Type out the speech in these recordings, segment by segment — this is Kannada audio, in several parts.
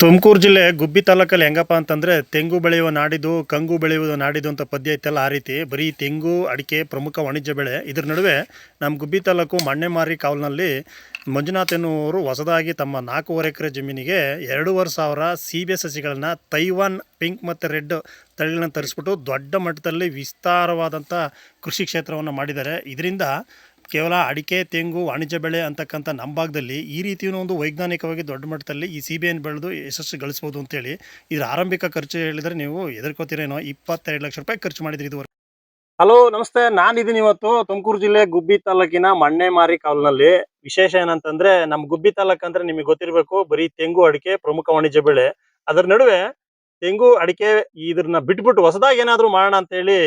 ತುಮಕೂರು ಜಿಲ್ಲೆ ಗುಬ್ಬಿ ತಾಲೂಕಲ್ಲಿ ಹೆಂಗಪ್ಪ ಅಂತಂದರೆ ತೆಂಗು ಬೆಳೆಯುವ ನಾಡಿದು, ಕಂಗು ಬೆಳೆಯುವ ನಾಡಿದು ಅಂತ ಪದ್ಯ ಐತಲ್ಲ ಆ ರೀತಿ. ಬರೀ ತೆಂಗು, ಅಡಿಕೆ, ಪ್ರಮುಖ ವಾಣಿಜ್ಯ ಬೆಳೆ. ಇದ್ರ ನಡುವೆ ನಮ್ಮ ಗುಬ್ಬಿ ತಾಲೂಕು ಮಣ್ಣೆಮಾರಿ ಕಾವಲಿನಲ್ಲಿ ಮಂಜುನಾಥ್ ಎನ್ನುವರು ಹೊಸದಾಗಿ ತಮ್ಮ ನಾಲ್ಕೂವರೆ ಎಕರೆ ಜಮೀನಿಗೆ ಎರಡೂವರೆ ಸಾವಿರ ಸೀಬೆ ಸಸಿಗಳನ್ನು ತೈವಾನ್ ಪಿಂಕ್ ಮತ್ತು ರೆಡ್ ತಳಿಗಳನ್ನ ತರಿಸ್ಬಿಟ್ಟು ದೊಡ್ಡ ಮಟ್ಟದಲ್ಲಿ ವಿಸ್ತಾರವಾದಂಥ ಕೃಷಿ ಕ್ಷೇತ್ರವನ್ನು ಮಾಡಿದ್ದಾರೆ. ಇದರಿಂದ ಕೇವಲ ಅಡಿಕೆ, ತೆಂಗು, ವಾಣಿಜ್ಯ ಬೆಳೆ ಅಂತಕ್ಕಂಥ ನಮ್ಮ ಭಾಗದಲ್ಲಿ ಈ ರೀತಿಯ ಒಂದು ವೈಜ್ಞಾನಿಕವಾಗಿ ದೊಡ್ಡ ಮಟ್ಟದಲ್ಲಿ ಈ ಸಿ ಬಿ ಎನ್ ಬೆಳೆದು ಯಶಸ್ಸು ಗಳಿಸ್ಬೋದು ಅಂತೇಳಿ ಇದರ ಆರಂಭಿಕ ಖರ್ಚು ಹೇಳಿದರೆ ನೀವು ಎದುರ್ಕೋತಿರೇನೋ ಇಪ್ಪತ್ತೆರಡು ಲಕ್ಷ ರೂಪಾಯಿ ಖರ್ಚು ಮಾಡಿದ್ರಿ ಇದುವರೆಗೆ. ಹಲೋ, ನಮಸ್ತೆ. ನಾನಿದ್ದೀನಿ ಇವತ್ತು ತುಮಕೂರು ಜಿಲ್ಲೆ ಗುಬ್ಬಿ ತಾಲೂಕಿನ ಮಣ್ಣೆಮಾರಿ ಕಾಲ್ನಲ್ಲಿ. ವಿಶೇಷ ಏನಂತಂದ್ರೆ ನಮ್ಮ ಗುಬ್ಬಿ ತಾಲೂಕು ಅಂದ್ರೆ ನಿಮಗೆ ಗೊತ್ತಿರಬೇಕು, ಬರೀ ತೆಂಗು, ಅಡಿಕೆ, ಪ್ರಮುಖ ವಾಣಿಜ್ಯ ಬೆಳೆ. ಅದರ ನಡುವೆ ತೆಂಗು, ಅಡಿಕೆ ಇದನ್ನ ಬಿಟ್ಬಿಟ್ಟು ಹೊಸದಾಗಿ ಏನಾದರೂ ಮಾಡೋಣ ಅಂತೇಳಿ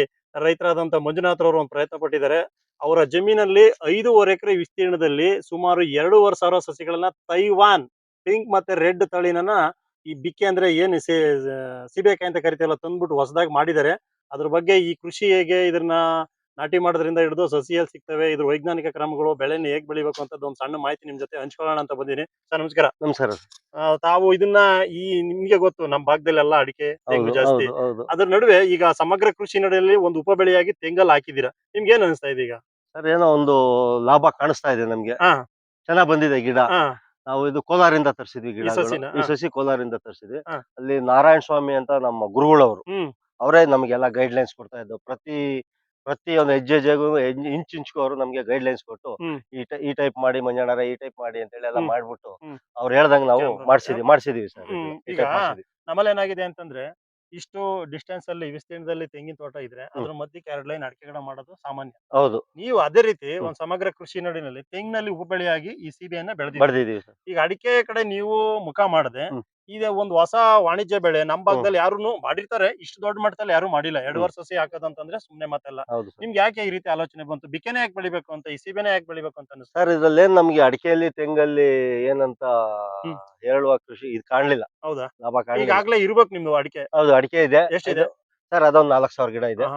ರೈತರಾದಂಥ ರೈತರಾದಂತ ಅವರು ಒಂದು ಪ್ರಯತ್ನ ಪಟ್ಟಿದ್ದಾರೆ. ಅವರ ಜಮೀನಲ್ಲಿ ಐದೂವರೆ ಎಕರೆ ವಿಸ್ತೀರ್ಣದಲ್ಲಿ ಸುಮಾರು ಎರಡೂವರೆ ಸಾವಿರ ಸಸಿಗಳನ್ನ ತೈವಾನ್, ಪಿಂಕ್ ಮತ್ತೆ ರೆಡ್ ತಳಿನ ಈ ಬಿಕ್ಕೆ ಅಂದ್ರೆ ಏನು ಸಿಬೇಕಾಯಿ ಅಂತ ಕರಿತೀವಲ್ಲ, ತಂದ್ಬಿಟ್ಟು ಹೊಸದಾಗಿ ಮಾಡಿದ್ದಾರೆ. ಅದ್ರ ಬಗ್ಗೆ ಈ ಕೃಷಿ ಹೇಗೆ ಇದನ್ನ ನಾಟಿ ಮಾಡೋದ್ರಿಂದ ಹಿಡಿದು ಸಸಿಯಲ್ಲಿ ಸಿಗ್ತವೆ ಇದ್ರ ವೈಜ್ಞಾನಿಕ ಕ್ರಮಗಳು ಬೆಳೆನ ಹೇಗೆ ಬೆಳಿಬೇಕು ಅಂತ ಒಂದು ಸಣ್ಣ ಮಾಹಿತಿ ನಿಮ್ ಜೊತೆ ಹಂಚ್ಕೊಳ್ಳೋಣ ಅಂತ ಬಂದಿನಿ ಸರ್ ನಮಸ್ಕಾರ. ನಮಸ್ಕಾರ ತಾವು ಇದನ್ನ ಈ ನಿಮ್ಗೆ ಗೊತ್ತು ನಮ್ಮ ಭಾಗದಲ್ಲೆಲ್ಲ ಅಡಿಕೆ ತೆಂಗು ಜಾಸ್ತಿ. ಅದ್ರ ನಡುವೆ ಈಗ ಸಮಗ್ರ ಕೃಷಿ ನಡೆಯಲ್ಲಿ ಒಂದು ಉಪ ಬೆಳೆಯಾಗಿ ತೆಂಗಲ್ ಹಾಕಿದೀರಾ. ನಿಮ್ಗೆ ಏನ್ ಅನಿಸ್ತಾ ಇದೆ ಈಗ? ಸರ್ ಏನೋ ಒಂದು ಲಾಭ ಕಾಣಿಸ್ತಾ ಇದೆ ನಮ್ಗೆ. ಚೆನ್ನಾಗಿ ಚೆನ್ನಾಗ್ ಬಂದಿದೆ ಗಿಡ. ನಾವು ಇದು ಕೋಲಾರಿಂದ ತರಿಸಿದ್ವಿ ಗಿಡ? ಈ. ಸಸಿ ಕೋಲಾರಿಂದ ತರಿಸಿದ್ವಿ. ಅಲ್ಲಿ ನಾರಾಯಣ ಸ್ವಾಮಿ ಅಂತ ನಮ್ಮ ಗುರುಗಳವರು. ಅವರೇ ನಮಗೆಲ್ಲ ಗೈಡ್ ಲೈನ್ಸ್ ಕೊಡ್ತಾ ಇದ್ದು ಪ್ರತಿ ಪ್ರತಿ ಒಂದು ಹೆಜ್ಜೆ ಹೆಜ್ಜೆಗೂ ಇಂಚು ಇಂಚ್ ಇಂಚ್ಗೂ ಅವರು ನಮ್ಗೆ ಗೈಡ್ ಲೈನ್ಸ್ ಕೊಟ್ಟು ಹ್ಮ್. ಈ ಟೈ- ಈ ಟೈಪ್ ಮಾಡಿ ಮಂಜಾನಾರ ಈ ಟೈಪ್ ಮಾಡಿ ಅಂತ ಹೇಳಿ ಎಲ್ಲ ಹ್ಮ್. ಮಾಡ್ಬಿಟ್ಟು ಹ್ಮ್. ಅವ್ರು ಹೇಳ್ದಂಗ್ ನಾವು Camera. ಮಾಡ್ಸಿದೀವಿ ಮಾಡ್ಸಿದೀವಿ ಸರ್ ಹ್ಮ್. ಈಗ. ನಮ್ಮಲ್ಲಿ ಏನಾಗಿದೆ ಅಂತಂದ್ರೆ ಇಷ್ಟು ಡಿಸ್ಟೆನ್ಸ್ ಅಲ್ಲಿ ವಿಸ್ತೀರ್ಣದಲ್ಲಿ ತೆಂಗಿನ ತೋಟ ಇದ್ರೆ ಅದ್ರ ಮಧ್ಯಕ್ಕೆ ಎರಡು ಲೈನ್ ಅಡಿಕೆ ಗಿಡ ಮಾಡೋದು ಸಾಮಾನ್ಯ ಹೌದು ನೀವು ಅದೇ ರೀತಿ. ಒಂದ್ ಸಮಗ್ರ ಕೃಷಿ ನಡಿನಲ್ಲಿ ತೆಂಗಿನಲ್ಲಿ ಉಪಬೆಳೆಯಾಗಿ ಈ ಸಿಬಿಯನ್ನ ಬೆಳೆದಿ ಬಡ್ದಿದೀವಿ ಸರ್ ಈಗ ಅಡಿಕೆ ಕಡೆ ನೀವು ಮುಖ ಮಾಡದೆ ಹ್ಮ್. ಇದೆ ಒಂದು ಹೊಸ ವಾಣಿಜ್ಯ ಬೆಳೆ. ನಮ್ ಭಾಗದಲ್ಲಿ ಯಾರು ಮಾಡಿರ್ತಾರೆ. ಇಷ್ಟು ದೊಡ್ಡ ಮಟ್ಟದಲ್ಲಿ ಯಾರು ಮಾಡಿಲ್ಲ. ಎರಡು ವರ್ಷ ಸಸಿ ಹಾಕೋದಂತಂದ್ರೆ ಸುಮ್ನೆ ಮಾತಲ್ಲ ನಿಮ್ಗೆ ಯಾಕೆ ಈ ರೀತಿ ಆಲೋಚನೆ ಬಂತು? ಬಿಕೆನೆ ಯಾಕೆ ಬೆಳಿಬೇಕು ಅಂತ ಈ ಸಿಬೆನೆ ಯಾಕೆ ಬೆಳಿಬೇಕು ಅಂತ ಅನಿಸ್ತು ಸರ್ ಇದ್ರಲ್ಲೇನ್ ನಮ್ಗೆ ಅಡಿಕೆಯಲ್ಲಿ ತೆಂಗಲ್ಲಿ ಏನಂತ. ಹೇಳುವ ಕೃಷಿ ಇದು ಕಾಣ್ಲಿಲ್ಲ. ಹೌದಾ? ಲಾಭ ಈಗಾಗ್ಲೇ ಇರ್ಬೇಕು ನಿಮ್ದು ಅಡಿಕೆ. ಹೌದು ಅಡಿಕೆ ಇದೆ. ಎಷ್ಟಿದೆ? ಸರ್ ಅದೊಂದ್ ನಾಲ್ಕು ಸಾವಿರ ಗಿಡ ಇದೆ.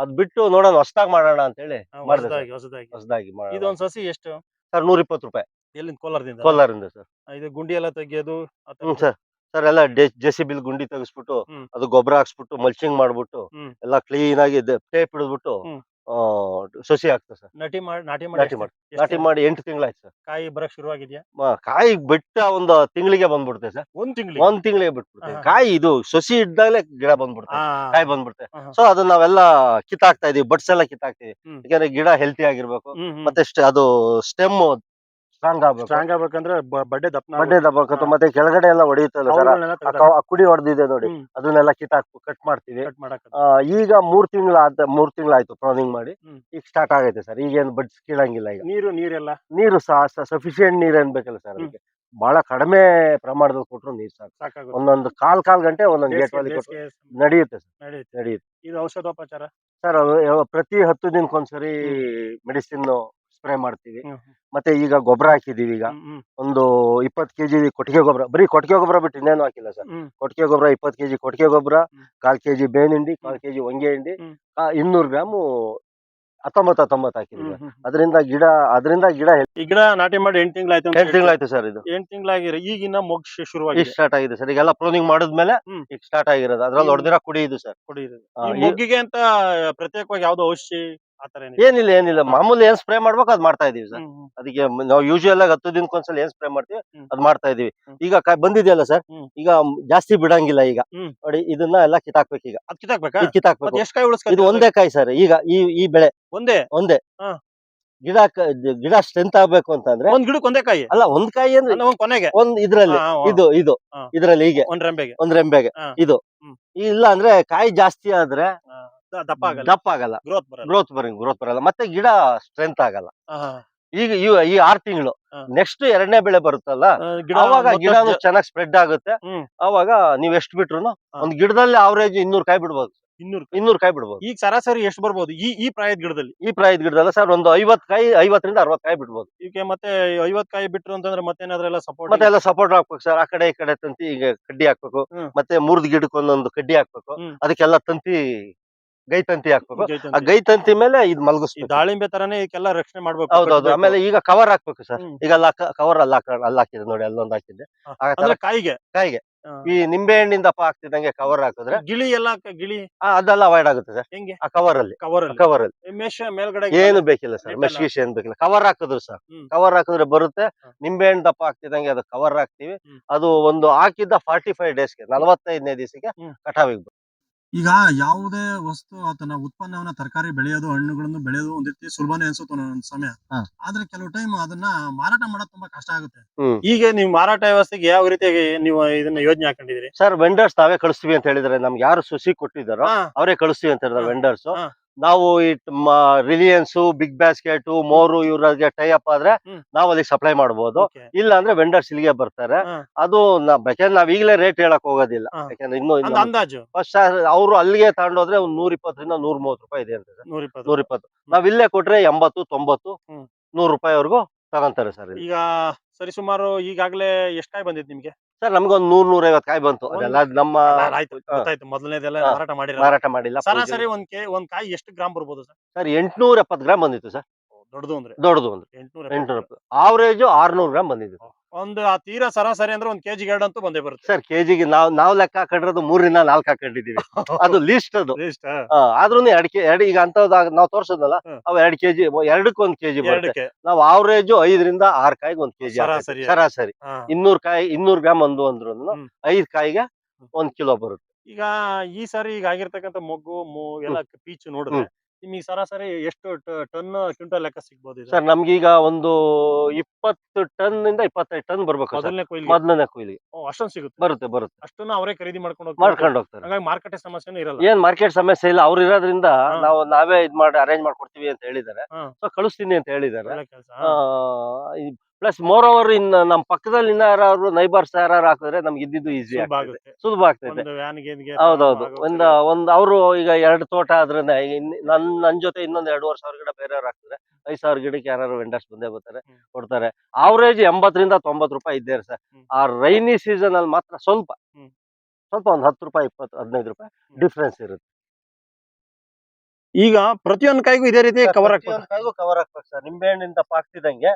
ಅದ್ ಬಿಟ್ಟು ನೋಡೋಣ ಹೊಸದಾಗಿ ಮಾಡೋಣ ಅಂತ ಹೇಳಿ ಹೊಸದಾಗಿ ಇದೊಂದ್ ಸಸಿ ಎಷ್ಟು? ಸರ್ ನೂರ ಇಪ್ಪತ್ತು ರೂಪಾಯಿ. ಎಲ್ಲಿಂದ? ಕೋಲಾರದಿಂದ ಕೋಲಾರಿಂದ ಸರ್. ಇದು ಗುಂಡಿ ಎಲ್ಲ ತೆಗಿಯೋದು ಸರ್. ಸರ್ ಎಲ್ಲ ಜೆ ಸಿ ಬಿಲ್ ಗುಂಡಿ ತೆಗಿಸ್ಬಿಟ್ಟು ಹ್ಮ್. ಅದು ಗೊಬ್ಬರ ಹಾಕ್ಸ್ಬಿಟ್ಟು ಮಲ್ಚಿಂಗ್ ಮಾಡ್ಬಿಟ್ಟು ಹ್ಮ್. ಎಲ್ಲ ಕ್ಲೀನ್ ಆಗಿ ಟೇಪ್ ಹಿಡಿದ್ಬಿಟ್ಟು ಹ್ಮ್. ಆ, ಸಸಿ ಆಗ್ತದೆ ಸರ್ ನಾಟಿ ಮಾಡಿ ನಾಟಿ ಮಾಡಿ ನಾಟಿ ಮಾಡಿ ಎಷ್ಟು ನಾಟಿ ಮಾಡಿ ಎಂಟು ತಿಂಗಳಾಯ್ತು ಸರ್ ಕಾಯಿ ಬರಕ್ ಶುರುವಾಗಿದ್ಯಾ ಮ- ಕಾಯಿ ಬಿಟ್ಟ ಒಂದು ತಿಂಗಳಿಗೆ ಬಂದ್ಬಿಡುತ್ತೆ ಸರ್ ಒಂದ್ ತಿಂಗಳಿಗೆ ಒಂದ್ ತಿಂಗಳಿಗೆ ಬಿಟ್ಬಿಡ್ತೇವೆ. ಕಾಯಿ ಇದು ಸಸಿ ಇದ್ದಾಗಲೇ ಗಿಡ ಬಂದ್ಬಿಡುತ್ತೆ ಕಾಯಿ ಹಾ. ಸೊ ಅದನ್ನ ನಾವೆಲ್ಲ ಕಿತ್ತಾಕ್ತಾ ಇದೀವಿ ಬಟ್ಸ್ ಎಲ್ಲ ಕಿತ್ತಾಕ್ತಿವಿ ಹ್ಮ್. ಯಾಕಂದ್ರೆ ಗಿಡ ಹೆಲ್ತಿ ಆಗಿರ್ಬೇಕು ಮತ್ತೆ ಸ್ಟ್- ಅದು ಸ್ಟೆಮ್ ಸ್ಟ್ರಾಂಗ್ ಆಗ್ಬೇಕು. ಸ್ಟ್ರಾಂಗ್ ಆಗ್ಬೇಕಂದ್ರೆ ಬ- ಬಡ್ಡೆ ದಪ್ಪ ಬಡ್ಡೆ ದಬ್ಬಾಕತ್ತು ಮತ್ತೆ ಕೆಳಗಡೆ ಎಲ್ಲ ಹೊಡೆಯುತ್ತಲ್ಲ ಸರ್? ಆ ಕುಡಿ ಹೊಡೆದಿದೆ ನೋಡಿ. ಅದನ್ನೆಲ್ಲ ಅದನ್ನೆಲ್ಲ ಕಿತ್ತಾಕ್ ಕಟ್ ಮಾಡ್ತೀವಿ. ಕಟ್ ಮಾಡಕ್ ಆ, ಈಗ ಮೂರ್ ತಿಂಗಳ ಮೂರ್ ತಿಂಗಳಾಯ್ತು ಪ್ರಾನಿಂಗ್ ಮಾಡಿ. ಹ್ಮ್. ಈಗ ಸ್ಟಾರ್ಟ್ ಆಗೈತೆ ಸರ್. ಈಗೇನು ಬಡ್ಸ್ ಕೀಳಂಗಿಲ್ಲ ಈಗ. ನೀರು ನೀರೆಲ್ಲ? ನೀರು ಸಫಿಶಿಯಂಟ್ ನೀರ್ ಏನ್ಬೇಕಲ್ಲ ಸರ್ ಹ್ಮ್. ಅದಕ್ಕೆ. ಬಹಳ ಕಡಿಮೆ ಪ್ರಮಾಣದಲ್ಲಿ ಕೊಟ್ರು ನೀರು ಸಾಕು. ಸಾಕಾಗುತ್ತೆ. ಒಂದೊಂದು ಕಾಲ್ ಕಾಲ್ ಗಂಟೆ ಒಂದೊಂದು ಗೇಟ್ ಬೇಸಿಗೆ- ಅಲ್ಲಿ ಬೇಸಿಗೆ ನಡೆಯುತ್ತೆ ಸರ್. ನಡೆಯುತ್ತೆ. ನಡೆಯುತ್ತೆ. ಇದು ಔಷಧೋಪಚಾರ? ಸರ್ ಪ್ರತಿ ಹತ್ತು ದಿನಕ್ಕೊಂದ್ಸರಿ ಮೆಡಿಸಿನ್ ಸ್ಪ್ರೇ ಮಾಡ್ತೀವಿ. ಮತ್ತೆ ಈಗ ಗೊಬ್ಬರ ಹಾಕಿದೀವಿ ಈಗ. ಒಂದು ಇಪ್ಪತ್ತು ಕೆಜಿ ಕೊಟ್ಟಿಗೆ ಗೊಬ್ಬರ. ಬರೀ ಕೊಟ್ಟಿಗೆ ಗೊಬ್ಬರ ಬಿಟ್ಟು ಇನ್ನೇನು ಹಾಕಿಲ್ಲ ಸರ್. ಕೊಟ್ಟಿಗೆ ಗೊಬ್ಬರ ಇಪ್ಪತ್ತು ಕೆಜಿ ಕೊಟ್ಟಿಗೆ ಗೊಬ್ಬರ. ಕಾಲ್ ಕೆಜಿ ಬೇವಿನ ಹಿಂಡಿ ಕಾಲ್ ಕೆಜಿ ಹೊಂಗೆ ಹಿಂಡಿ ಇನ್ನೂರು ಗ್ರಾಮು ಹತ್ತೊಂಬತ್ತು ಹತ್ತೊಂಬತ್ತು ಹಾಕಿದ್ವಿ ಅದರಿಂದ ಗಿಡ ಅದರಿಂದ ಗಿಡ ಈ ಗಿಡ ನಾಟಿ ಮಾಡಿ ಎಂಟು ತಿಂಗಳಾಯ್ತು ಎಂಟು ತಿಂಗಳಾಯ್ತು ಸರ್ ಇದು. ಎಂಟು ತಿಂಗಳಾಗಿರೋ ಈಗಿನ ಮೊಗ್ ಶುರುವಾಗಿ ಸ್ಟಾರ್ಟ್ ಆಗಿದೆ ಸರ್. ಈಗೆಲ್ಲ ಪ್ರೋನಿಂಗ್ ಮಾಡಿದ್ಮೇಲೆ. ಈಗ ಸ್ಟಾರ್ಟ್ ಆಗಿರೋದು. ಅದ್ರಲ್ಲಿ ಹೊಡೆದಿರ ಕುಡಿ ಇದು ಸರ್. ಈ- ಮೊಗ್ಗಿಗೆ ಅಂತ ಪ್ರತ್ಯೇಕವಾಗಿ ಯಾವ್ದೋ ಔಷಧಿ? ಆತರ ಏನಿಲ್ಲ. ಏನಿಲ್ಲ ಮಾಮೂಲಿ ಏನ್ ಸ್ಪ್ರೇ ಮಾಡ್ಬೇಕು ಅದ್ ಮಾಡ್ತಾ ಇದೀವಿ ಸರ್. ಅದಕ್ಕೆ ನಾವು ಯೂಶುವಲ್ ಆಗಿ ಹತ್ತು ದಿನಕ್ಕೊಂದ್ಸಲ ಏನ್ ಸ್ಪ್ರೇ ಮಾಡ್ತೀವಿ. ಅದ್ ಮಾಡ್ತಾ ಇದೀವಿ. ಈಗ ಕಾಯಿ ಬಂದಿದೆಯಲ್ಲ ಸರ್? ಈಗ ಜಾಸ್ತಿ ಬಿಡಂಗಿಲ್ಲ ಈಗ. ನೋಡಿ ಇದನ್ನ ಎಲ್ಲ ಕಿತ್ತಾಕ್ಬೇಕು ಈಗ. ಅದ್ ಕಿತ್ತಾಕ್ಬೇಕಾ? ಇದ್ ಕಿತ್ತಾಕ್ಬೇಕು. ಮತ್ತೆ ಎಷ್ಟ್ ಕಾಯಿ ಇದು ಒಂದೇ ಕಾಯಿ ಸರ್. ಈಗ ಈ ಈ ಬೆಳೆ. ಒಂದೇ? ಒಂದೇ. ಗಿಡ ಗಿಡ ಸ್ಟ್ರೆಂತ್ ಆಗ್ಬೇಕು ಅಂತಂದ್ರೆ ಒಂದ್ ಗಿಡಕ್ಕೆ ಒಂದೇ ಕಾಯಿ? ಅಲ್ಲ ಒಂದ್ ಕಾಯಿ ಅಂದ್ರೆ ಕೊನೆಗೆ. ಒಂದ್ ಇದ್ರಲ್ಲಿ. ಇದು ಇದು. ಇದ್ರಲ್ಲಿ ಹೀಗೆ. ಒಂದ್ ರೆಂಬೆಗೆ. ಒಂದ್ ರೆಂಬೆಗೆ. ಇದು. ಇಲ್ಲ ಅಂದ್ರೆ ಕಾಯಿ ಜಾಸ್ತಿ ಆದ್ರೆ ದಪ್ಪ ಆಗಲ್ಲ. ದಪ್ಪ ಆಗಲ್ಲ. ಗ್ರೋತ್ ಬರಲ್ಲ. ಗ್ರೋತ್ ಬರ ಗ್ರೋತ್ ಬರಲ್ಲ. ಮತ್ತೆ ಗಿಡ ಸ್ಟ್ರೆಂತ್ ಆಗಲ್ಲ. ಈಗ ಈ ಈ ಆರ್ ತಿಂಗಳು ನೆಕ್ಸ್ಟ್ ಎರಡನೇ ಬೆಳೆ ಬರುತ್ತಲ್ಲ ಅವಾಗ ಗಿಡ ಗಿಡನು ಚೆನ್ನಾಗಿ ಸ್ಪ್ರೆಡ್ ಆಗುತ್ತೆ. ಅವಾಗ ನೀವ್ ಎಷ್ಟು ಬಿಟ್ರು. ಒಂದ್ ಗಿಡದಲ್ಲಿ ಅವರೇಜ್ ಇನ್ನೂರು ಕಾಯಿ ಬಿಡ್ಬೋದು. ಇನ್ನೂರು ಇನ್ನೂರು ಕಾಯಿ ಬಿಡ್ಬೋದು. ಈಗ ಸರಾಸರಿ ಎಷ್ಟು ಬರ್ಬೋದು? ಈ ಈ ಪ್ರಾಯದ ಗಿಡದಲ್ಲಿ. ಈ ಪ್ರಾಯದ ಗಿಡದಲ್ಲ ಸರ್ ಒಂದು ಐವತ್ ಕಾಯಿ ಐವತ್ತರಿಂದ ಅರವತ್ ಕಾಯಿ ಬಿಡ್ಬೋದು. ಈಗ ಮತ್ತೆ ಐವತ್ ಕಾಯಿ ಬಿಟ್ರು ಅಂತಂದ್ರೆ ಮತ್ತೆ ಸಪೋರ್ಟ್ ಮತ್ತೆ ಎಲ್ಲ ಸಪೋರ್ಟ್ ಹಾಕ್ಬೇಕು ಸರ್. ಆ ಕಡೆ ಈ ಕಡೆ ತಂತಿ ಈಗ ಕಡ್ಡಿ ಹಾಕ್ಬೇಕು. ಮತ್ತೆ ಮೂರ್ದ್ ಗಿಡಕ್ಕೆ ಒಂದೊಂದು ಕಡ್ಡಿ ಹಾಕ್ಬೇಕು. ಅದಕ್ಕೆಲ್ಲ ತಂತಿ ಗೈ ತಂತಿ ಹಾಕ್ಬೇಕು. ಆ ಗೈ ತಂತಿ ಮೇಲೆ ಇದ್ ಮಲಗಿಸ್ಬೇಕು. ದಾಳಿಂಬೆ ತರನೇ ಇದಕ್ಕೆಲ್ಲ ರಕ್ಷಣೆ ಮಾಡ್ಬೇಕು ಹೌದೌದು. ಆಮೇಲೆ ಈಗ ಕವರ್ ಹಾಕ್ಬೇಕು ಸರ್. ಈಗ ಅಲ್ಲ ಕವರ್ ಅಲ್ಲ ಹಾಕ ಅಲ್ಲಿ ಹಾಕಿದೆ ನೋಡಿ ಅಲ್ಲೊಂದು ಹಾಕಿದ್ದೆ. ಕಾಯಿಗೆ. ಕಾಯಿಗೆ. ಈ ನಿಂಬೆ ಹಣ್ಣಿಂದ ದಪ್ಪ ಆಗ್ತಿದ್ದಂಗೆ ಕವರ್ ಹಾಕಿದ್ರೆ ಗಿಳಿ ಎಲ್ಲ ಗಿಳಿ. ಅದೆಲ್ಲ ಅವಾಯ್ಡ್ ಆಗುತ್ತೆ ಸರ್. ಹೆಂಗೆ? ಆ ಕವರ್ ಅಲ್ಲಿ. ಕವರ್ ಅಲ್ಲಿ. ಕವರ್ ಅಲ್ಲಿ. ಮೆಶ್ ಮೇಲ್ಗಡೆ ಏನು ಬೇಕಿಲ್ಲ ಸರ್. ಮೆಶ್ ಗಿಶ್ ಏನ್ ಬೇಕಿಲ್ಲ. ಕವರ್ ಹಾಕಿದ್ರು ಸರ್. ಕವರ್ ಹಾಕಿದ್ರೆ ಬರುತ್ತೆ. ನಿಂಬೆ ಹಣ್ಣು ದಪ್ಪ ಹಾಕ್ತಿದಂಗೆ ಅದು ಕವರ್ ಹಾಕ್ತಿವಿ. ಅದು ಒಂದು ಹಾಕಿದ್ದ ಫಾರ್ಟಿ ಫೈವ್ ಡೇಸ್ಗೆ ನಲವತ್ತೈದನೇ ದಿವಸಕ್ಕೆ. ಕಟಾವಿಗೆ ಈಗ ಯಾವುದೇ ವಸ್ತು ಅಥವಾ ಉತ್ಪನ್ನವನ್ನ ತರಕಾರಿ ಬೆಳೆಯೋದು ಹಣ್ಣುಗಳನ್ನು ಬೆಳೆಯೋದು ಒಂದ್ ರೀತಿ ಸುಲಭನೇ ಅನ್ಸುತ್ತೆ ಒಂದೊಂದ್ ಸಮಯ. ಹಾ. ಆದ್ರೆ ಕೆಲವು ಟೈಮ್ ಅದನ್ನ ಮಾರಾಟ ಮಾಡೋದು ತುಂಬಾ ಕಷ್ಟ ಆಗುತ್ತೆ. ಈಗ ನೀವು ಮಾರಾಟ ವ್ಯವಸ್ಥೆಗೆ ಯಾವ ರೀತಿಯಾಗಿ ನೀವು ಇದನ್ನ ಯೋಜನೆ ಹಾಕೊಂಡಿದ್ದೀರಿ? ಸರ್ ವೆಂಡರ್ಸ್ ತಾವೇ ಕಳಿಸ್ತೀವಿ ಅಂತ ಹೇಳಿದ್ರೆ ನಮ್ಗೆ ಯಾರು ಸುಸಿ ಕೊಟ್ಟಿದ್ದಾರೋ ಅವರೇ ಕಳಿಸ್ತೀವಿ ಅಂತ ಹೇಳಿದ್ರೆ ವೆಂಡರ್ಸ್ ಹಾ. ನಾವು ಈ ರಿಲಿಯನ್ಸ್ ಬಿಗ್ ಬ್ಯಾಸ್ಕೆಟ್ ಮೋರು ಇವ್ರಿಗೆ ಟೈ ಅಪ್ ಆದ್ರೆ. ನಾವು ಅಲ್ಲಿಗೆ ಸಪ್ಲೈ ಮಾಡಬಹುದು. ಇಲ್ಲ ಅಂದ್ರೆ ವೆಂಡರ್ಸ್ ಇಲ್ಲಿಗೆ ಬರ್ತಾರೆ. ಅದು ಯಾಕಂದ್ರೆ ನಾವ್ ಈಗಲೇ ರೇಟ್ ಹೇಳಕ್ ಹೋಗೋದಿಲ್ಲ. ಯಾಕಂದ್ರೆ ಇನ್ನು ಅಂದ್ ಅಂದಾಜು. ಫಸ್ಟ್ ಅವರು ಅಲ್ಲಿಗೆ ತಗೊಂಡೋದ್ರೆ ಒಂದ್ ನೂರ ಇಪ್ಪತ್ತರಿಂದ ನೂರ ಮೂವತ್ ರೂಪಾಯಿ ಇದೆ ಅಂತ ನೂರ ಇಪ್ಪತ್ತು ನಾವ್ ಇಲ್ಲೇ ಕೊಟ್ರೆ ಎಂಬತ್ತು ತೊಂಬತ್ತು. ನೂರು ರೂಪಾಯಿವರೆಗೂ ತಗೊಂತಾರೆ ಸರ್ ಈಗ ಸರಿ ಸುಮಾರು ಈಗಾಗಲೇ ಎಷ್ಟಾಗಿ ಬಂದಿದ್ ನಿಮ್ಗೆ? ಸರ್ ನಮ್ಗೊಂದ್ ನೂರ್ ನೂರ ಐವತ್ತು ಕಾಯಿ ಬಂತು. ಅದೆಲ್ಲ ನಮ್ಮ ಆಯ್ತು ಗೊತ್ತಾಯ್ತು. ಮೊದಲನೇದೆಲ್ಲ ಹಾ. ಮಾರಾಟ ಮಾಡಿರ ಮಾರಾಟ ಮಾಡಿಲ್ಲ ಸರಾಸರಿ ಒಂದ್ ಕೆ ಒಂದ್ ಕಾಯಿ ಎಷ್ಟು ಗ್ರಾಮ್ ಬರ್ಬೋದು ಸರ್? ಸರ್ ಎಂಟ್ನೂರ ಎಪ್ಪತ್ ಗ್ರಾಮ್ ಬಂದಿತ್ತು ಸರ್. ದೊಡ್ಡದು ಅಂದ್ರೆ? ದೊಡ್ಡದು ಅಂದ್ರೆ. ಎಂಟ್ನೂರ ಎಂಟ್ನೂರ ಆವರೇಜ್ ಆರ್ನೂರ್ ಗ್ರಾಮ್ ಬಂದಿದೆ ಒಂದು ಆ ತೀರಾ ಸರಾಸರಿ ಅಂದ್ರೆ ಒಂದ್ ಕೆಜಿ ಎರಡಂತೂ ಬಂದೇ ಬರುತ್ತೆ. ಸರ್ ಕೆಜಿಗೆ ನಾವ್ ನಾವ್ ಲೆಕ್ಕ ಹಾಕೊಂಡಿರೋದು ಮೂರರಿಂದ ನಾಲ್ಕು ಹಾಕೊಂಡಿದೀವಿ ಅದು ಲಿಸ್ಟ್ ಅದು. ಲಿಸ್ಟ್ ಆದ್ರೂ ಎರಡ್ ಕೆ ಎರಡು ಈಗ ಅಂತ ನಾವ್ ತೋರ್ಸೋದಲ್ಲ. ಅವ್ ಎರಡ್ ಕೆಜಿ ಎರಡಕ್ಕೆ ಒಂದ್ ಕೆಜಿ ಬರುತ್ತೆ. ನಾವ್ ಆವರೇಜ್ ಐದರಿಂದ ಆರ್ ಕಾಯಿಗೆ ಒಂದ್ ಕೆಜಿ ಸರಾಸರಿ. ಇನ್ನೂರ್ ಕಾಯಿ ಇನ್ನೂರ್ ಗ್ರಾಮ್ ಒಂದು ಅಂದ್ರು. ಐದ್ ಕಾಯಿಗೆ ಒಂದ್ ಕಿಲೋ ಬರುತ್ತೆ. ಈಗ ಈ ಸಾರಿ ಈಗ ಆಗಿರ್ತಕ್ಕಂಥ ಮೊಗ್ಗು ಎಲ್ಲ ಪೀಚ್ ನೋಡಿದ್ರೆ ನಿಮಗೆ ಸರಾಸರಿ ಎಷ್ಟು ಟನ್ ಕ್ವಿಂಟಲ್ ಲೆಕ್ಕ ಸಿಗ್ಬೋದು ಸರ್ ನಮ್ಗೀಗ ಒಂದು ಇಪ್ಪತ್ತು ಟನ್ ಇಂದ ಇಪ್ಪತ್ತೈದು ಟನ್ ಬರ್ಬೇಕು ಮೊದಲನೇ ಕೊಯ್ಲಿ ಮೊದಲನೇ ಕೊಯ್ಲಿ ಅಷ್ಟೊಂದು ಸಿಗುತ್ತೆ. ಬರುತ್ತೆ ಬರುತ್ತೆ. ಅಷ್ಟನ್ನ ಅವರೇ ಖರೀದಿ ಮಾಡ್ಕೊಂಡು ಮಾಡ್ಕೊಂಡು ಹೋಗ್ತಾರೆ. ಹಾಗಾಗಿ ಮಾರ್ಕೆಟ್ ಸಮಸ್ಯೆನೂ ಇರಲ್ಲ. ಏನ್ ಮಾರ್ಕೆಟ್ ಸಮಸ್ಯೆ ಇಲ್ಲ ಅವ್ರು ಇರೋದ್ರಿಂದ ನಾವು ನಾವೇ ಇದ್ ಮಾಡಿ ಅರೇಂಜ್ ಮಾಡ್ಕೊಡ್ತೀವಿ ಅಂತ ಹೇಳಿದ್ದಾರೆ. ಸೊ ಕಳಿಸ್ತೀನಿ ಅಂತ ಹೇಳಿದ್ದಾರೆ. ಪ್ಲಸ್ ಮೋರ್ ಓವರ್ ಇನ್ ನಮ್ ಪಕ್ಕದಲ್ಲಿ ಇನ್ನ ಯಾರು ನೈಬರ್ಸ್ ಯಾರು ಹಾಕಿದ್ರೆ ನಮ್ಗೆ ಇದ್ದಿದ್ದು ಈಸಿ ಆಗ್ತದೆ. ಆಗುತ್ತೆ. ಸುಲಭ ಆಗ್ತದೆ. ಹೌದೌದು. ಒಂದ್ ಒಂದ್ ಅವರು ಈಗ ಎರಡು ತೋಟ ಇನ್- ನನ್ ನನ್ ಜೊತೆ ಇನ್ನೊಂದ್ ಎರಡೂವರೆ ಸಾವಿರ ಗಿಡ ಬೇರೆಯವ್ರು ಹಾಕಿದ್ರೆ ಐದ್ ಸಾವಿರ ಗಿಡಕ್ಕೆ ಯಾರು ವೆಂಡರ್ಸ್ ಬಂದೇ ಬರ್ತಾರೆ. ಕೊಡ್ತಾರೆ. ಅವರೇಜ್ ಎಂಬತ್ತರಿಂದ ತೊಂಬತ್ ರೂಪಾಯಿ ಇದ್ದೇ ಸರ್. ಆ ರೈನಿ ಸೀಸನ್ ಅಲ್ಲಿ ಮಾತ್ರ ಸ್ವಲ್ಪ ಸ್ವಲ್ಪ ಒಂದ್ ಹತ್ತು ರೂಪಾಯಿ ಇಪ್ಪತ್ತು ಹದಿನೈದು ರೂಪಾಯಿ ಡಿಫ್ರೆನ್ಸ್ ಇರುತ್ತೆ. ಈಗ ಪ್ರತಿಯೊಂದು ಕಾಯಿಗೂ ಇದೇ ರೀತಿ ಕವರ್ ಹಾಕ್ಬೇಕು ಕಾಯಿಗೂ ಕವರ್ ಹಾಕ್ಬೇಕು ಸರ್. ನಿಂಬೆ ಹಣ್ಣಿಂದ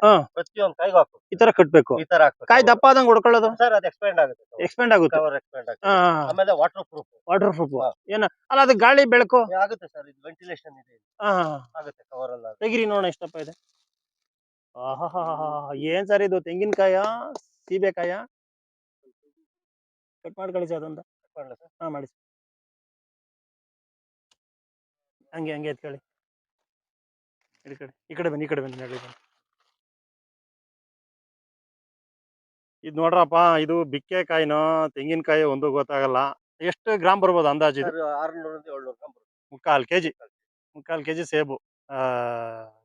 ಹಾ. ಪ್ರತಿಯೊಂದ್ ಕಾಯಿಗೂ ಹಾಕ್ಬೇಕು ಈ ತರ ಕಟ್ಬೇಕು. ಈ ತರ ಹಾಕ್ಬೇಕು. ಕಾಯಿ ದಪ್ಪ ಆದಂಗ್ ಹೊಡ್ಕೊಳ್ಳೋದು? ಸರ್ ಅದು ಎಕ್ಸ್ಪೆಂಡ್ ಆಗುತ್ತೆ. ಎಕ್ಸ್ಪೆಂಡ್ ಆಗುತ್ತೆ. ಕವರ್ ಎಕ್ಸ್ಪೆಂಡ್ ಆಗುತ್ತೆ. ಆಮೇಲೆ ವಾಟರ್ ಪ್ರೂಫ್ ವಾಟರ್ ಪ್ರೂಫ್ ಹಾ. ಏನ? ಅಲ್ಲ ಅದು ಗಾಳಿ ಬೆಳಕು? ಆಗುತ್ತೆ ಸರ್. ಇದು ವೆಂಟಿಲೇಷನ್ ಇದೆ. ಹಾ ಆಗುತ್ತೆ ಕವರ್ ಎಲ್ಲ ತೆಗಿರಿ ನೋಡೋಣ ಎಷ್ಟಪ್ಪ ಇದೆ. ಆಹಾ ಏನ್ ಸರ್ ಇದು? ತೆಂಗಿನಕಾಯ? ಸೀಬೆಕಾಯ? ಕಟ್ ಮಾಡ್ಕೊಳ್ಳಿ ಸರ್ ಅದೊಂದು. ಹಾ ಮಾಡಿ ಹಂಗೆ ಹಂಗೆ ಎತ್ಕೊಳ್ಳಿ ಈ ಕಡೆ ಈ ಕಡೆ ಬನ್ನಿ ಈ ಕಡೆ ಬನ್ನಿ ಹೇಳಿ ಬನ್ನಿ. ಇದು ನೋಡ್ರಪ್ಪ ಇದು ಬಿಕ್ಕೆಕಾಯಿನೋ ತೆಂಗಿನಕಾಯಿ ಒಂದು ಗೊತ್ತಾಗಲ್ಲ. ಎಷ್ಟು ಗ್ರಾಮ್ ಬರ್ಬೋದು ಅಂದಾಜು ಇದು? ಏಳ್ನೂರು ಗ್ರಾಮ್ ಬರುತ್ತೆ ಮುಕ್ಕಾಲ್ ಕೆಜಿ? ಮುಕ್ಕಾಲ್ ಕೆಜಿ. ಸೇಬು. ಆ,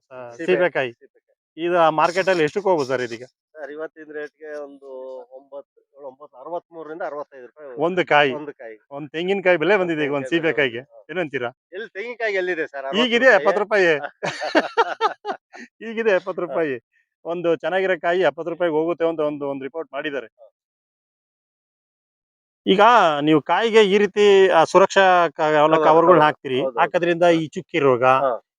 ಸ- ಸೀಬೆಕಾಯಿ. ಸೀಬೆಕಾಯಿ. ಇದು ಮಾರ್ಕೆಟ್ ಅಲ್ಲಿ ಎಷ್ಟಕ್ಕೆ ಹೋಗ್ಬೋದು ಸರ್ ಇದೀಗ? ಸರ್ ಇವತ್ತಿನ ರೇಟ್ಗೆ ಒಂದು ಒಂಬತ್ತು ಒಂಬತ್ತು ಅರವತ್ಮೂರರಿಂದ ಅರವತ್ತೈದು ರೂಪಾಯಿ ಒಂದು ಕಾಯಿ. ಒಂದು ಕಾಯಿ. ಒಂದ್ ತೆಂಗಿನಕಾಯಿ ಬೆಲೆ ಬಂದಿದೆ ಈಗ ಒಂದ್ ಸೀಬೆಕಾಯಿಗೆ. ಏನಂತೀರಾ ಎಲ್ಲಿ ತೆಂಗಿನಕಾಯಿ ಎಲ್ಲಿದೆ ಸರ್? ಈಗಿದೆ ಎಪ್ಪತ್ತು ರೂಪಾಯಿ. ಈಗಿದೆ ಎಪ್ಪತ್ತು ರೂಪಾಯಿ. ಒಂದು ಚೆನ್ನಾಗಿರೋ ಕಾಯಿ ಎಪ್ಪತ್ತು ರೂಪಾಯಿಗೆ ಹೋಗುತ್ತೆ ಅಂತ ಒಂದು ಒಂದು ರಿಪೋರ್ಟ್ ಮಾಡಿದ್ದಾರೆ. ಈಗ ನೀವು ಕಾಯಿಗೆ ಈ ರೀತಿ ಸುರಕ್ಷಾ ಕವರ್ಗಳನ್ನ ಹಾಕ್ತೀರಿ. ಹಾಕೋದ್ರಿಂದ ಈ ಚುಕ್ಕಿ ರೋಗ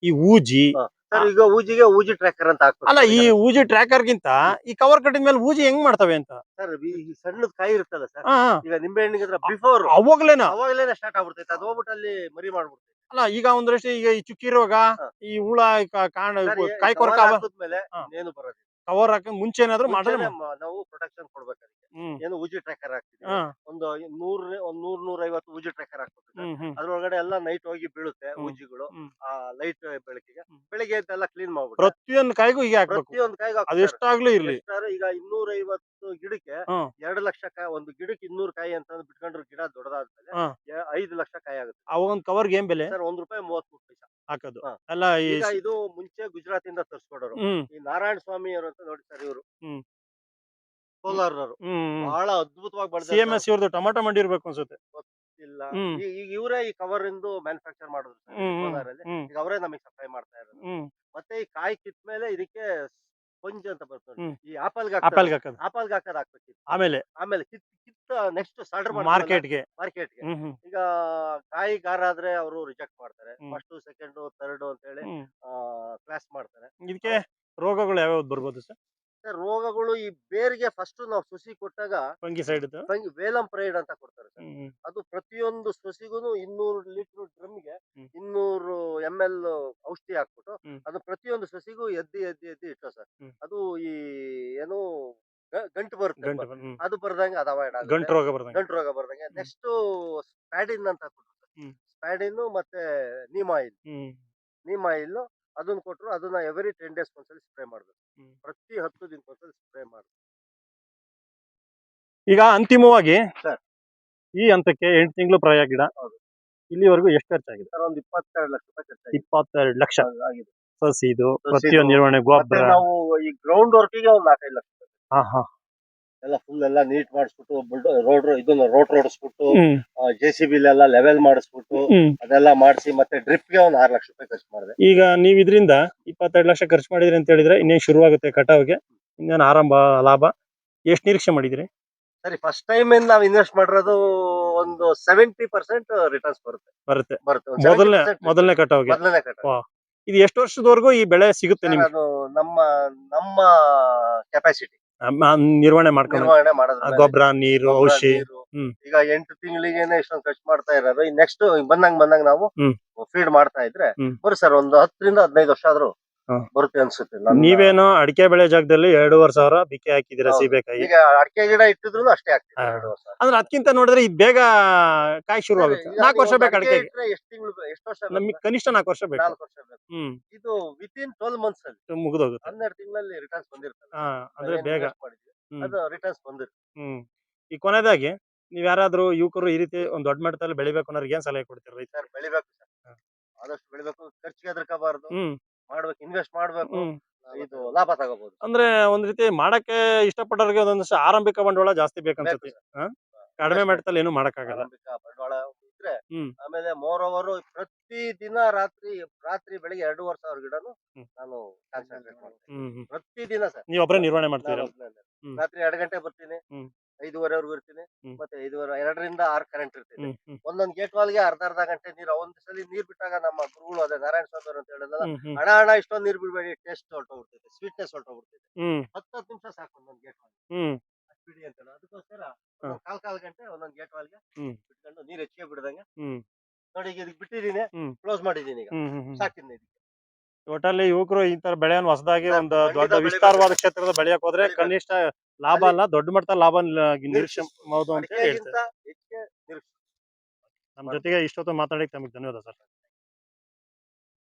ಈ ಊಜಿ. ಸರ್ ಈಗ ಊಜಿಗೆ ಊಜಿ ಟ್ರ್ಯಾಕರ್ ಅಂತ ಅಲ್ಲ ಈ ಊಜಿ ಟ್ರ್ಯಾಕರ್ ಗಿಂತ ಈ ಕವರ್ ಕಟ್ಟಿದ ಮೇಲೆ ಊಜಿ ಹೆಂಗ್ ಮಾಡ್ತವೆ ಅಂತ? ಸರ್ ಈ ಸಣ್ಣದ ಕಾಯಿ ಇರುತ್ತಲ್ಲ ಸರ್ ಹಾ, ಹಾ. ಈಗ ನಿಂಬೆ ಹಣ್ಣಿಗೆ ಬಿಫೋರ್ ಅವಾಗ್ಲೇನ? ಅವಾಗಲೇನೆ ಸ್ಟಾರ್ಟ್ ಆಗ್ಬಿಡ್ತೈತೆ. ಅದು ಹೋಗ್ಬಿಟ್ಟು ಅಲ್ಲಿ ಮರಿ ಮಾಡ್ಬಿಡ್ತೈತೆ. ಅಲ್ಲ ಈಗ ಒಂದಷ್ಟು ಈಗ ಈ ಚುಕ್ಕಿ ರೋಗ ಹಾ. ಈ ಹುಳ ಈ ಕಾ- ಕಾಣ ಈ ಕಾಯಿ ಕೊರಕ ಹಾಕಿದ್ಮೇಲೆ ಹಾ. ಇನ್ನೇನು ಬರೋದಿಲ್ಲ. ಕವರ್ ಹಾಕಿ ಮುಂಚೆ ಏನಾದ್ರು ಮಾಡಿದ್ರೆ ಮುಂಚೆನೆ ಮ- ನಾವು ಪ್ರೊಟೆಕ್ಷನ್ ಕೊಡ್ಬೇಕು ಏನು ಉಜಿ ಟ್ರ್ಯಾಕರ್ ಹಾಕ್ತಿವಿ ಹಾ, ಒಂದು ನೂರ್ ಒಂದ್ ನೂರ್ ನೂರ ಐವತ್ತು ಊಜಿ ಟ್ರ್ಯಾಕರ್ ಹ್ಮ್ ಹ್ಮ್ ಅದ್ರೊಳಗಡೆ ಎಲ್ಲ ನೈಟ್ ಹೋಗಿ ಬೀಳುತ್ತೆ ಉಜಿಗಳು ಹ್ಮ್. ಆ ಲೈಟ್ ಬೆಳಕಿಗೆ ಹ್ಮ್. ಬೆಳಿಗ್ಗೆ ಎದ್ದೆಲ್ಲ ಕ್ಲೀನ್ ಮಾಡ್ಬಿಟ್ಟು ಪ್ರತಿಯೊಂದು ಕಾಯಿಗೂ ಹೀಗೆ ಹಾಕ್ಬೇಕು ಪ್ರತಿಯೊಂದು ಕಾಯಿಗೂ ಅದು ಹಾಕ್ತಾರೆ. ಎಷ್ಟಾಗ್ಲೂ ಇರ್ಲಿ ಎಷ್ಟಾದ್ರು ಈಗ ಇನ್ನೂರ ಐವತ್ತು ಗಿಡಕ್ಕೆ ಹ್ಮ್. ಎರಡು ಲಕ್ಷ ಕಾಯಿ ಒಂದು ಗಿಡಕ್ಕೆ ಇನ್ನೂರು ಕಾಯಿ ಅಂತ ಬಿಟ್ಕೊಂಡ್ರೆ ಗಿಡ ದೊಡ್ಡದಾದ್ಮೇಲೆ ಹಾ. ಎ- ಐದು ಲಕ್ಷ ಕಾಯಿ ಆಗುತ್ತೆ ಆ ಒಂದ್ ಕವರ್ಗೆ ಏನ್ ಬೆಲೆ ಸರ್ ಒಂದ್ ರೂಪಾಯಿ ಮೂವತ್ಮೂರು ಪೈಸಾ ಹಾಕೋದು ಹಾ. ಅಲ್ಲ ಈ ಈಗ ಇದು ಮುಂಚೆ ಗುಜರಾತ್ ಇಂದ ತರಿಸ್ಕೊಡೋರು ಹ್ಮ್ ಈ ನಾರಾಯಣ ಸ್ವಾಮಿ ಅವರು ಅಂತ ನೋಡಿ ಸರ್ ಇವರು ಹ್ಮ್. ಕೋಲಾರರು ಹ್ಮ್ ಬಹಳ ಅದ್ಭುತವಾಗಿ ಸಿ ಎಂ ಎಸ್ ಇವ್ರದ್ದು ಟೊಮಾಟೊ ಮಂಡಿ ಇರ್ಬೇಕು ಅನ್ಸುತ್ತೆ. ಇಲ್ಲ ಹ್ಮ್. ಈಗ ಇವರೇ ಈ ಕವರ್ ಇಂದು ಮ್ಯಾನುಫ್ಯಾಕ್ಚರ್ ಮಾಡೋದು ಹ್ಮ್, ಹ್ಮ್, ಕೋಲಾರಲ್ಲಿ ಹ್ಮ್. ಈಗ ಅವರೇ ನಮಗೆ ಸಪ್ಲೈ ಮಾಡ್ತಾ ಇರೋದು. ಹ್ಮ್. ಮತ್ತೆ ಈ ಕಾಯಿ ಕಿತ್ ಮೇಲೆ ಇದಕ್ಕೆ ಸ್ಪಂಜ್ ಅಂತ ಬರ್ತದೆ ಹ್ಮ್. ಈ ಆಪಲ್ ಆಪಲ್ಗೆ ಹಾಕೋದು. ಆಪಲ್ ಹಾಕದ್ ಹಾಕ್ಬೇಕಿತ್ತು ಆಮೇಲೆ. ಆಮೇಲೆ ಕಿತ್ ಕಿತ್ತ ನೆಕ್ಸ್ಟ್ ಸಾಲ್ಡರ್ ಮಾರ್ಕೆಟ್ಗೆ ಮಾರ್ಕೆಟ್ಗೆ ಹ್ಮ್ ಹ್ಮ್. ಈಗ ಕಾಯಿ ಗಾರ ಆದ್ರೆ ಅವರು ರಿಜೆಕ್ಟ್ ಮಾಡ್ತಾರೆ. ಹ್ಮ್. ಫಸ್ಟ್ ಸೆಕೆಂಡ್ ಥರ್ಡ್ ಅಂತ ಹೇಳಿ ಹ್ಮ್. ಕ್ಲಾಸ್ ಮಾಡ್ತಾರೆ. ಇದಕ್ಕೆ ರೋಗಗಳು ಯಾವ್ಯಾವ್ದು ಬರ್ಬೋದು ಸರ್? ರೋಗಗಳು ಈ ಬೇರಿಗೆ ಫಸ್ಟ್ ನಾವು ಸುಸಿ ಕೊಟ್ಟಾಗ ಫಂಗಿಸೈಡ್ ವೇಲಂ ಪ್ರೈಡ್ ಅಂತ ಕೊಡ್ತಾರೆ ಸರ್. ಅದು ಪ್ರತಿಯೊಂದು ಸೊಸಿಗೂ ಇನ್ನೂರು ಲೀಟರ್ ಡ್ರಮ್ಗೆ ಗೆ ಇನ್ನೂರು ಎಂ ಎಲ್ ಔಷಧಿ ಹಾಕ್ಬಿಟ್ಟು ಅದು ಪ್ರತಿಯೊಂದು ಸಸಿಗೂ ಎದ್ದಿ ಎದ್ದಿ ಎದ್ದಿ ಇಟ್ಟು ಸರ್. ಅದು ಈ ಏನು ಗಂಟು ಬರುತ್ತೆ ಅದು ಬರ್ದಂಗೆ ಅದಾವೆ ಗಂಟು ರೋಗ ಬರ್ದಂಗೆ. ಗಂಟು ರೋಗ ಬರ್ದಂಗೆ. ನೆಕ್ಸ್ಟ್ ಸ್ಪ್ಯಾಡಿನ್ ಅಂತ ಕೊಟ್ಟರು. ಸ್ಪ್ಯಾಡಿನ್ ಮತ್ತೆ ನೀಮ್ ಆಯಿಲ್. ನೀಮ್ ಆಯಿಲ್ ಅದನ್ನ ಕೊಟ್ರು ಅದನ್ನ ಎವ್ರಿ ಟೆನ್ ಡೇಸ್ ಒಂದ್ಸಲಿ ಸ್ಪ್ರೇ ಮಾಡ್ಬೇಕು. ಪ್ರತಿ ಹತ್ತು ದಿನ ಸ್ಪ್ರೇ ಮಾಡಿ ಈಗ ಅಂತಿಮವಾಗಿ ಸರ್. ಈ ಹಂತಕ್ಕೆ ಎಂಟು ತಿಂಗಳು ಪ್ರಾಯ ಗಿಡ ಹೌದು. ಇಲ್ಲಿವರೆಗೂ ಎಷ್ಟು ಖರ್ಚಾಗಿದೆ ಸರ್ ಒಂದು ಇಪ್ಪತ್ತೆರಡು ಲಕ್ಷ ರೂಪಾಯಿ ಇಪ್ಪತ್ತೆರಡು ಲಕ್ಷ. ಆಗಿದೆ. ಸಸಿ ಇದು ಸಸಿ ಪ್ರತಿಯೊಂದು. ನಿರ್ವಹಣೆ ಮತ್ತೆ ಗೊಬ್ಬರ. ನಾವು ಈ ಗ್ರೌಂಡ್ ವರ್ಕಿಗೆ ಒಂದು ನಾಲ್ಕೈದು ಲಕ್ಷ ಹಾ ಹಾ ಎಲ್ಲ ಫುಲ್ ಎಲ್ಲ ನೀಟ್ ಮಾಡಿಸ್ಬಿಟ್ಟು ರೋಡ್ ಇದನ್ನ ರೋಡ್ ರೋಡಿಸ್ಬಿಟ್ಟು ಜೆ ಸಿ ಬಿಲೆಲ್ಲ ಲೆವೆಲ್ ಮಾಡಿಸ್ಬಿಟ್ಟು ಅದೆಲ್ಲ ಮಾಡಿಸಿ ಮತ್ತೆ ಡ್ರಿಪ್ಗೆ ಒಂದ್ ಆರ್ ಲಕ್ಷ ರೂಪಾಯಿ ಖರ್ಚು ಮಾಡಿದೆ. ಈಗ ನೀವ್ ಇದ್ರಿಂದ ಇಪ್ಪತ್ತೆರಡು ಲಕ್ಷ ಖರ್ಚು ಮಾಡಿದ್ರಿ ಅಂತ ಹೇಳಿದ್ರೆ ಇನ್ನೇನು ಶುರುವಾಗುತ್ತೆ ಕಟಾವ್ಗೆ? ಇನ್ನೇನು ಆರಂಭ ಲಾಭ? ಎಷ್ಟು ನಿರೀಕ್ಷೆ ಮಾಡಿದ್ರಿ? ಸರಿ ಫಸ್ಟ್ ಟೈಮ್ ಇಂದ ನಾವು ಇನ್ವೆಸ್ಟ್ ಮಾಡಿರೋದು ಒಂದು ಸೆವೆಂಟಿ ಪರ್ಸೆಂಟ್ ರಿಟರ್ನ್ಸ್ ಬರುತ್ತೆ. ಬರುತ್ತೆ. ಬರುತ್ತೆ ಮೊದಲನೇ 70% ಮೊದಲನೇ ಕಟಾವ್ಗೆ. ಮೊದಲನೇ ಇದು ಎಷ್ಟು ವರ್ಷದವರೆಗೂ ಈ ಬೆಳೆ ಸಿಗುತ್ತೆ ನಮ್ಮ ನಮ್ಮ ಕೆಪಾಸಿಟಿ ನಿರ್ವಹಣೆ ಮಾಡ್ಕೊಂಡು ನಿರ್ವಹಣೆ ಮಾಡೋದು ಗೊಬ್ಬರ ನೀರು ಔಷಧಿ. ಹ್ಮ್. ಈಗ ಎಂಟು ತಿಂಗಳಿಗೆ ಇಷ್ಟೊಂದು ಖರ್ಚು ಮಾಡ್ತಾ ಇರೋದು ನೆಕ್ಸ್ಟ್ ಬಂದಂಗ್ ಬಂದಂಗ್ ನಾವು ಹ್ಮ್. ಫೀಡ್ ಮಾಡ್ತಾ ಇದ್ರೆ ಹ್ಮ್. ಬರೀ ಸರ್ ಒಂದು ಹತ್ತರಿಂದ ಹದಿನೈದು ವರ್ಷ ಆದ್ರೂ ಹಾ. ಬರುತ್ತೆ ಅನ್ಸುತ್ತೆ ನನ್ನ- ನೀವೇನೋ ಅಡಿಕೆ ಬೆಳೆ ಜಾಗದಲ್ಲಿ ಎರಡೂವರೆ ಸಾವಿರ ಬಿಕ್ಕೆ ಹಾಕಿದಿರ ಹೌದು. ಸೀಬೆಕಾಯಿ? ಈಗ ಅಡಿಕೆ ಗಿಡ ಇಟ್ಟಿದ್ರು ಅಷ್ಟೇ ಆಗ್ತದೆ ಹಾ. ಎರಡು ವರ್ಷ ಅಂದ್ರೆ ಅದಕ್ಕಿಂತ ನೋಡಿದ್ರೆ ಇದು ಬೇಗ ಕಾಯಿ ಶುರು ಆಗುತ್ತೆ. ಈಗ ನಾಲ್ಕು ವರ್ಷ ಬೇಕು ಅಡಿಕೆ ಅಡಿಕೆಗೆ ಇಟ್ರೆ ಎಷ್ಟು ತಿಂಗಳು ಎಷ್ಟು ವರ್ಷ ಬೇಕು? ನಮಗೆ ಕನಿಷ್ಠ ನಾಲ್ಕು ವರ್ಷ ಬೇಕು. ನಾಲ್ಕು ವರ್ಷ ಬೇಕು. ಹ್ಮ್. ಇದು ವಿತಿನ್ ಟ್ವೆಲ್ ಮಂತ್ಸ್ ಅಲ್ಲಿ. ಮುಗಿದೋಗುತ್ತೆ. ಹನ್ನೆರಡು ತಿಂಗಳಲ್ಲಿ ರಿಟರ್ನ್ಸ್ ಬಂದಿರ್ತದೆ ಹಾ ಅಂದ್ರೆ ನಾವೇನ್ ಬೇಗ. invest ಮಾಡಿದ್ವಿ, ಹ್ಮ್. ಅದು ರಿಟರ್ನ್ಸ್ ಬಂದಿರುತ್ತೆ. ಹ್ಮ್. ಈ ಕೊನೆದಾಗಿ ನೀವ್ ಯಾರಾದ್ರೂ ಯುವಕರು ಈ ರೀತಿ ಒಂದು ದೊಡ್ಡ ಮಟ್ಟದಲ್ಲಿ ಬೆಳಿಬೇಕು ಅನ್ನೋರ್ಗೆ ಏನ್ ಸಲಹೆ ಕೊಡ್ತೀರಿ ರೈತ ಸರ್ ಬೆಳಿಬೇಕು ಸರ್. ಆದಷ್ಟು ಬೆಳಿಬೇಕು. ಖರ್ಚಿಗೆ ಹೆದರ್ಕೋಬಾರ್ದು. ಹ್ಮ್. ಮಾಡ್ಬೇಕು ಇನ್ವೆಸ್ಟ್ ಮಾಡ್ಬೇಕು ಇದು ಲಾಭ ತಗೋಬಹುದು ಅಂದ್ರೆ ಒಂದ್ ರೀತಿ ಮಾಡಕ್ಕೆ ಇಷ್ಟಪಟ್ಟವ್ರಿಗೆ ಒಂದೊಂದು ಆರಂಭಿಕ ಬಂಡವಾಳ ಜಾಸ್ತಿ ಬೇಕನ್ಸುತ್ತೆ. ಹಾ? ಕಡಿಮೆ ಮಟ್ಟದಲ್ಲಿ ಏನು ಮಾಡಕ್ಕಾಗಲ್ಲ. ಆರಂಭಿಕ ಬಂಡವಾಳ ಇದ್ರೆ ಹ್ಮ್. ಆಮೇಲೆ ಮೋರ್ ಓವರ್ ಪ್ರತಿ ದಿನ ರಾತ್ರಿ ರಾತ್ರಿ ಬೆಳಿಗ್ಗೆ ಎರಡೂವರೆ ಸಾವಿರ ಗಿಡನು ಹ್ಮ್. ನಾನು ಕಾನ್ಸಂಟ್ರೇಟ್ ಮಾಡ್ತೀನಿ. ಹ್ಮ್ ಹ್ಮ್. ಪ್ರತಿ ದಿನ ಸರ್. ನೀವ್ ಒಬ್ಬರೇ ನಿರ್ವಹಣೆ ಮಾಡ್ತೀರಾ? ಹ್ಮ್. ರಾತ್ರಿ ಎರಡು ಗಂಟೆ ಬರ್ತೀನಿ. ಹ್ಮ್. ಐದೂವರೆವರೆಗೂ ಇರ್ತೀನಿ. ಮತ್ತೆ ಐದುವರೆ ಎರಡರಿಂದ ಆರ್ ಕರೆಂಟ್ ಇರ್ತದೆ ಒಂದೊಂದು ಗೇಟ್ ವಾಲ್ಗೆ ಅರ್ಧ ಅರ್ಧ ಗಂಟೆ ನೀರು ಒಂದ್ ಸಲ ನೀರ್ ಬಿಟ್ಟಾಗ ನಮ್ಮ ಗುರುಗಳು ಅದೇ ನಾರಾಯಣ ಸ್ವಾಮಿ ಅಂತ ಹೇಳಿದಲ್ಲ ಹಣ ಹಣ ಇಷ್ಟೊಂದು ನೀರ್ ಬಿಡಬೇಡಿ ಟೇಸ್ಟ್ ಹೊರಟೋಗ್ಬಿಡ್ತೈತೆ ಸ್ವೀಟ್ನೆಸ್ ಹೊರಟೋಗ್ಬಿಡ್ತೈತೆ ಹತ್ತು ಹತ್ತು ನಿಮಿಷ ಸಾಕು ಒಂದೊಂದ್ ಗೇಟ್ ವಾಲ್ ಬಿಡಿ ಅಂತ ಅದಕ್ಕೋಸ್ಕರ ಕಾಲ್ ಕಾಲ್ ಗಂಟೆ ಒಂದೊಂದ್ ಗೇಟ್ ವಾಲ್ಗೆ. ಬಿಟ್ಕೊಂಡು ನೀರ್ ಹೆಚ್ಚಿಗೆ ಬಿಡ್ದಂಗೆ ನೋಡಿ ಈಗ ಇದಕ್ಕೆ ಬಿಟ್ಟಿದ್ದೀನಿ ಕ್ಲೋಸ್ ಮಾಡಿದೀನಿ ಈಗ. ಸಾಕಿದ್ದೀನಿ ಇದಕ್ಕೆ. ಒಟ್ಟಲ್ಲಿ ಯುವಕರು ಈ ತರ ಬೆಳೆಯನ್ನು ಹೊಸದಾಗಿ ಒಂದು ದೊಡ್ಡ. ವಿಸ್ತಾರವಾದ ಕ್ಷೇತ್ರದ ಬೆಳೆಯಕ್ ಹೋದ್ರೆ ಕನಿಷ್ಠ ಲಾಭ ಅಲ್ಲ ದೊಡ್ಡ ಮಟ್ಟದ ಲಾಭ ನಿರೀಕ್ಷೆ ಅಂತ ಹೇಳಿ ಹೇಳ್ತಾರೆ ನಮ್ಮ ಜೊತೆಗೆ ಇಷ್ಟೊತ್ತು ಮಾತಾಡಕ್ಕೆ ತಮಗೆ ಧನ್ಯವಾದ ಸರ್.